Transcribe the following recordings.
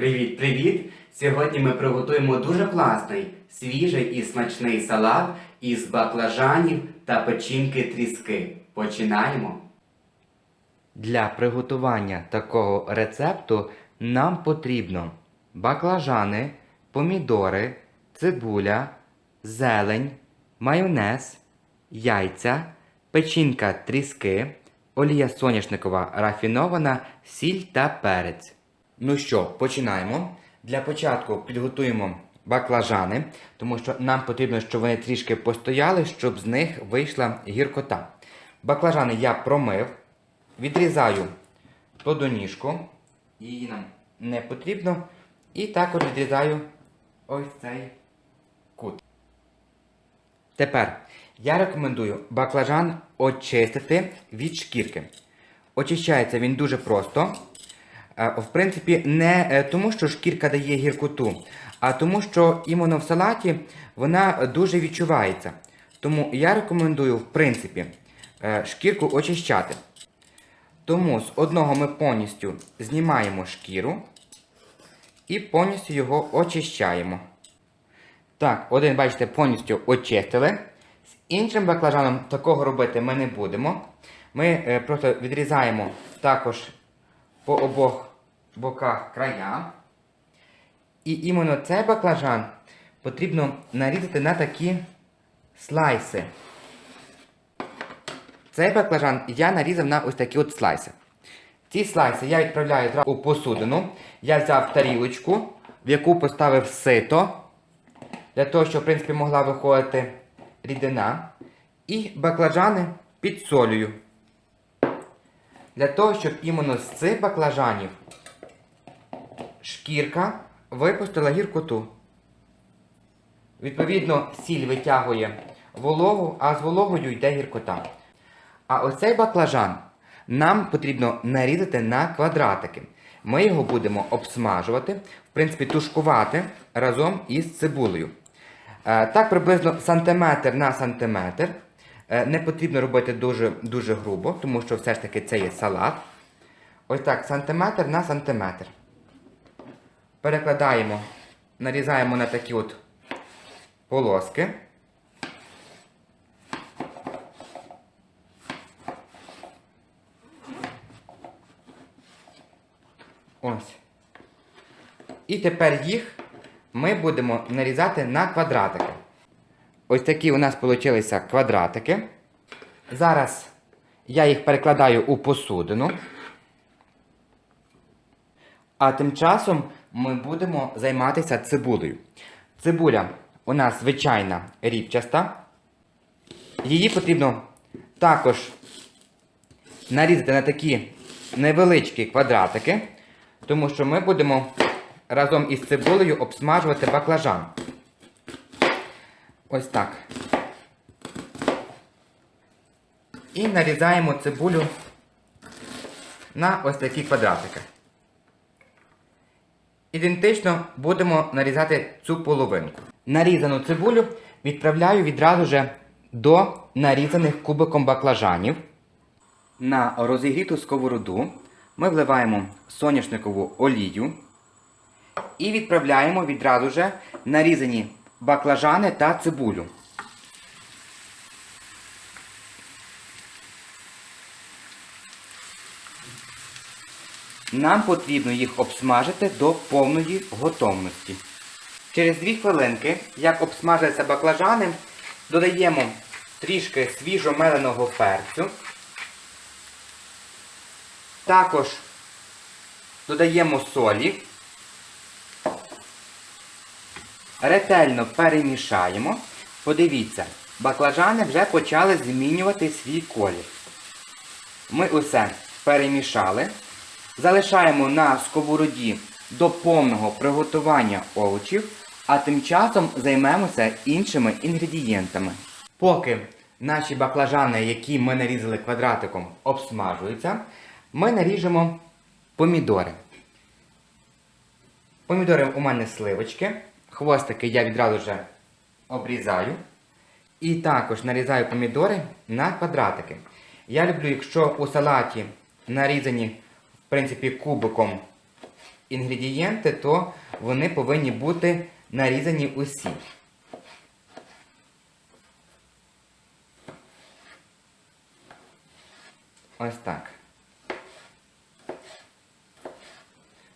Привіт-привіт! Сьогодні ми приготуємо дуже класний, свіжий і смачний салат із баклажанів та печінки тріски. Починаємо! Для приготування такого рецепту нам потрібно баклажани, помідори, цибуля, зелень, майонез, яйця, печінка тріски, олія соняшникова рафінована, сіль та перець. Ну що, починаємо. Для початку підготуємо баклажани, тому що нам потрібно, щоб вони трішки постояли, щоб з них вийшла гіркота. Баклажани я промив, відрізаю плодоніжку, її нам не потрібно. І також відрізаю ось цей кут. Тепер я рекомендую баклажан очистити від шкірки. Очищається він дуже просто. Е, В принципі, не е, тому, що шкірка дає гіркоту, а тому, що іменно в салаті вона дуже відчувається. Тому я рекомендую, в принципі, е, шкірку очищати. Тому з одного ми повністю знімаємо шкіру і повністю його очищаємо. Так, один, бачите, повністю очистили. З іншим баклажаном такого робити ми не будемо. Ми просто відрізаємо також по обох боках края. І іменно цей баклажан потрібно нарізати на такі слайси. Цей баклажан я нарізав на ось такі от слайси. Ці слайси я відправляю у посудину. Я взяв тарілочку, в яку поставив сито, для того, щоб, в принципі, могла виходити рідина. І баклажани підсолюю. Для того, щоб іменно з цих баклажанів шкірка випустила гіркоту. Відповідно, сіль витягує вологу, а з вологою йде гіркота. А ось цей баклажан нам потрібно нарізати на квадратики. Ми його будемо обсмажувати, в принципі, тушкувати разом із цибулею. Е, Так, приблизно сантиметр на сантиметр. Е, Не потрібно робити дуже, дуже грубо, тому що все ж таки це є салат. Ось так, сантиметр на сантиметр. Перекладаємо, нарізаємо на такі от полоски. Ось. І тепер їх ми будемо нарізати на квадратики. Ось такі у нас вийшли квадратики. Зараз я їх перекладаю у посудину. А тим часом ми будемо займатися цибулею. Цибуля у нас звичайна рібчаста. Її потрібно також нарізати на такі невеличкі квадратики, тому що ми будемо разом із цибулею обсмажувати баклажан. Ось так. І нарізаємо цибулю на ось такі квадратики. Ідентично будемо нарізати цю половинку. Нарізану цибулю відправляю відразу же до нарізаних кубиком баклажанів. На розігріту сковороду ми вливаємо соняшникову олію і відправляємо відразу же нарізані баклажани та цибулю. Нам потрібно їх обсмажити до повної готовності. Через 2 хвилинки, як обсмажилися баклажани, додаємо трішки свіжо меленого перцю. Також додаємо солі. Ретельно перемішаємо. Подивіться, баклажани вже почали змінювати свій колір. Ми усе перемішали. Залишаємо на сковороді до повного приготування овочів, а тим часом займемося іншими інгредієнтами. Поки наші баклажани, які ми нарізали квадратиком, обсмажуються, ми наріжемо помідори. Помідори у мене сливочки. Хвостики я відразу вже обрізаю. І також нарізаю помідори на квадратики. Я люблю, якщо у салаті нарізані, в принципі, кубиком інгредієнти, то вони повинні бути нарізані усі. Ось так.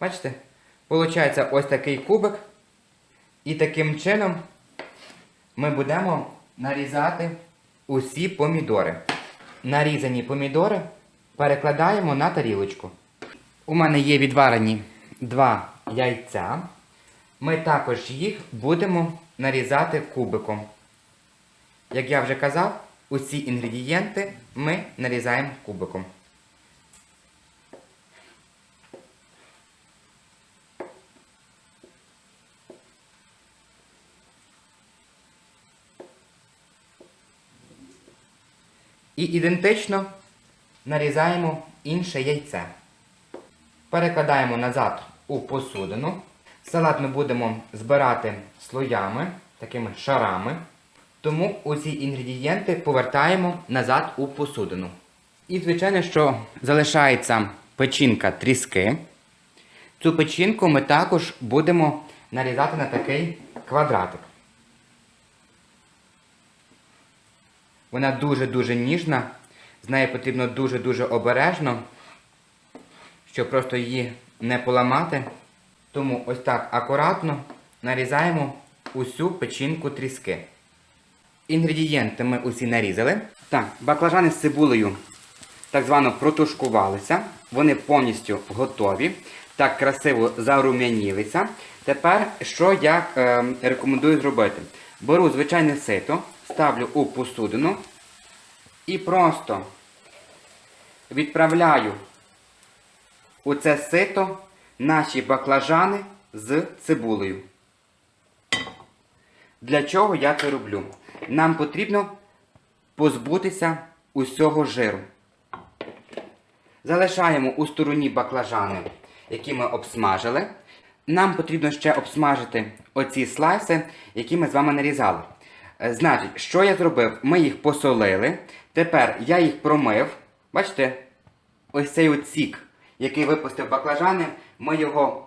Бачите? Получається ось такий кубик. І таким чином ми будемо нарізати усі помідори. Нарізані помідори перекладаємо на тарілочку. У мене є відварені два яйця. Ми також їх будемо нарізати кубиком. Як я вже казав, усі інгредієнти ми нарізаємо кубиком. І ідентично нарізаємо інше яйце. Перекладаємо назад у посудину. Салат ми будемо збирати слоями, такими шарами. Тому усі інгредієнти повертаємо назад у посудину. І, звичайно, що залишається печінка тріски. Цю печінку ми також будемо нарізати на такий квадратик. Вона дуже-дуже ніжна. З нею потрібно дуже-дуже обережно, щоб просто її не поламати. Тому ось так акуратно нарізаємо усю печінку тріски. Інгредієнти ми усі нарізали. Так, баклажани з цибулею так звано протушкувалися. Вони повністю готові. Так красиво зарум'янілися. Тепер, що я е, рекомендую зробити? Беру звичайне сито, ставлю у посудину і просто відправляю у це сито наші баклажани з цибулею. Для чого я це роблю? Нам потрібно позбутися усього жиру. Залишаємо у стороні баклажани, які ми обсмажили. Нам потрібно ще обсмажити оці слайси, які ми з вами нарізали. Е, Значить, що я зробив? Ми їх посолили. Тепер я їх промив. Бачите, ось цей от який випустив баклажани, ми його,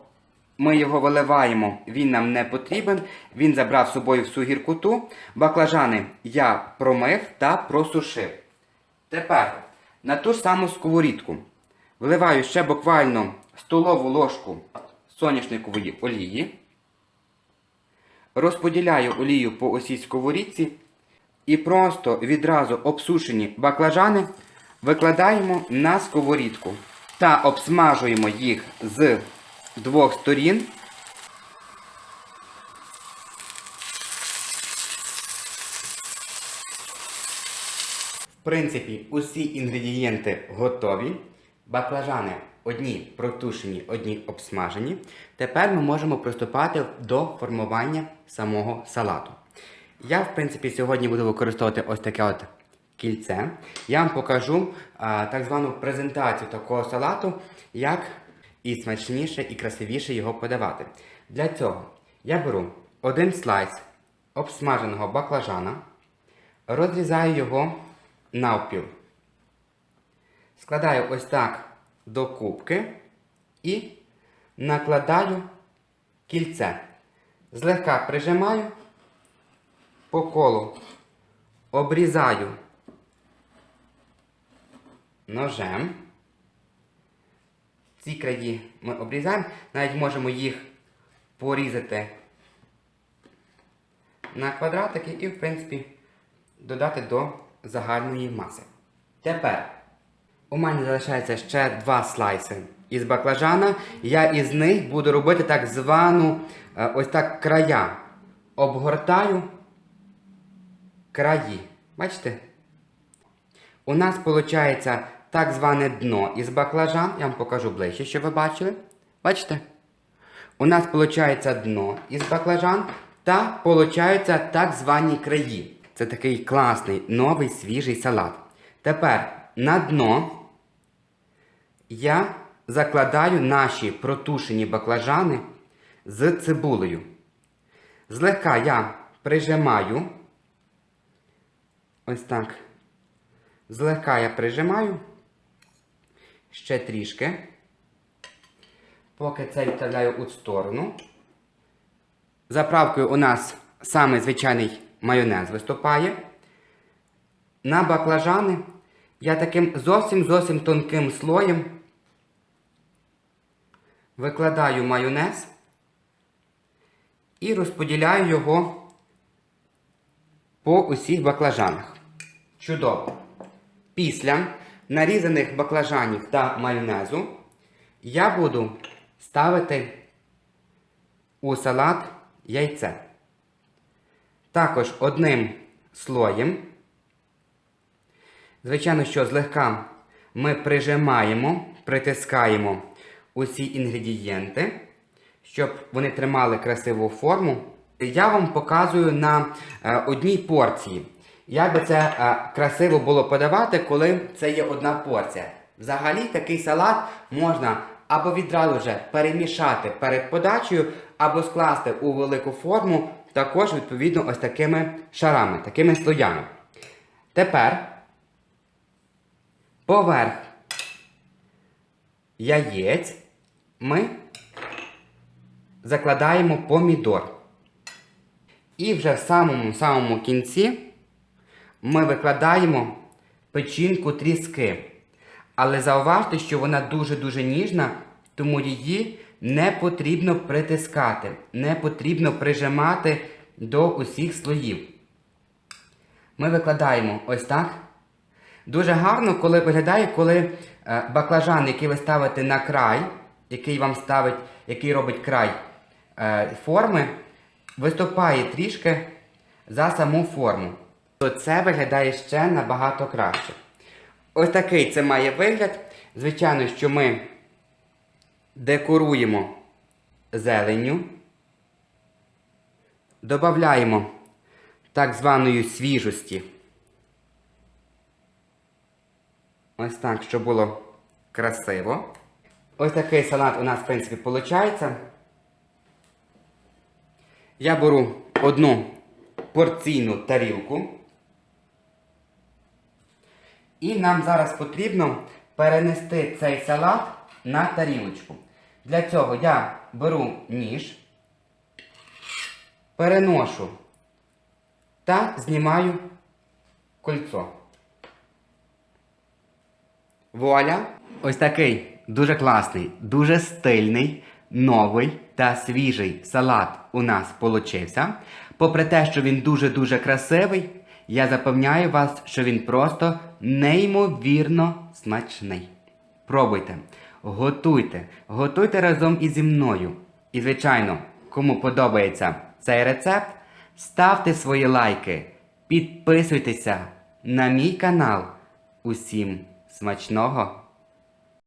ми його виливаємо. Він нам не потрібен. Він забрав з собою всю гіркоту. Баклажани я промив та просушив. Тепер на ту ж саму сковорідку вливаю ще буквально столову ложку соняшникової олії. Розподіляю олію по осій сковорідці і просто відразу обсушені баклажани викладаємо на сковорідку та обсмажуємо їх з двох сторін. В принципі, усі інгредієнти готові. Баклажани одні протушені, одні обсмажені. Тепер ми можемо приступати до формування самого салату. Я, в принципі, сьогодні буду використовувати ось таке от кільце. Я вам покажу а, так звану презентацію такого салату, як і смачніше, і красивіше його подавати. Для цього я беру один слайс обсмаженого баклажана, розрізаю його навпіл. Складаю ось так до кубки і накладаю кільце. Злегка прижимаю, по колу обрізаю ножем. Ці краї ми обрізаємо, навіть можемо їх порізати на квадратики і, в принципі, додати до загальної маси. Тепер у мене залишається ще два слайси із баклажана. Я із них буду робити так звану е, ось так края. Обгортаю краї. Бачите? У нас виходить так зване дно із баклажан. Я вам покажу ближче, щоб ви бачили. Бачите? У нас виходить дно із баклажан та виходить так звані краї. Це такий класний новий свіжий салат. Тепер на дно я закладаю наші протушені баклажани з цибулею. Злегка я прижимаю. Ось так. Злегка я прижимаю. Ще трішки. Поки це відставляю у сторону. Заправкою у нас саме звичайний майонез виступає. На баклажани я таким зовсім зовсім тонким слоєм викладаю майонез і розподіляю його по усіх баклажанах. Чудово. Після нарізаних баклажанів та майонезу я буду ставити у салат яйце. Також одним слоєм. Звичайно, що злегка ми прижимаємо, притискаємо усі інгредієнти, щоб вони тримали красиву форму. Я вам показую на е, одній порції. Як би це е, красиво було подавати, коли це є одна порція. Взагалі такий салат можна або відразу вже перемішати перед подачею, або скласти у велику форму, також відповідно ось такими шарами, такими слоями. Тепер поверх яєць ми закладаємо помідор. І вже в самому самому кінці ми викладаємо печінку тріски. Але зауважте, що вона дуже-дуже ніжна, тому її не потрібно притискати, не потрібно прижимати до усіх слоїв. Ми викладаємо ось так. Дуже гарно, коли виглядає, коли е, баклажан, який ви ставите на край, який вам ставить, який робить край е, форми, виступає трішки за саму форму. То це виглядає ще набагато краще. Ось такий це має вигляд. Звичайно, що ми декоруємо зеленню, додаємо так званої свіжості. Ось так, щоб було красиво. Ось такий салат у нас, в принципі, виходить. Я беру одну порційну тарілку. І нам зараз потрібно перенести цей салат на тарілочку. Для цього я беру ніж, переношу та знімаю кольцо. Вуаля! Ось такий дуже класний, дуже стильний, новий та свіжий салат у нас получився. Попри те, що він дуже-дуже красивий, я запевняю вас, що він просто неймовірно смачний. Пробуйте, готуйте, готуйте разом із зі мною. І, звичайно, кому подобається цей рецепт, ставте свої лайки, підписуйтеся на мій канал. Усім смачного!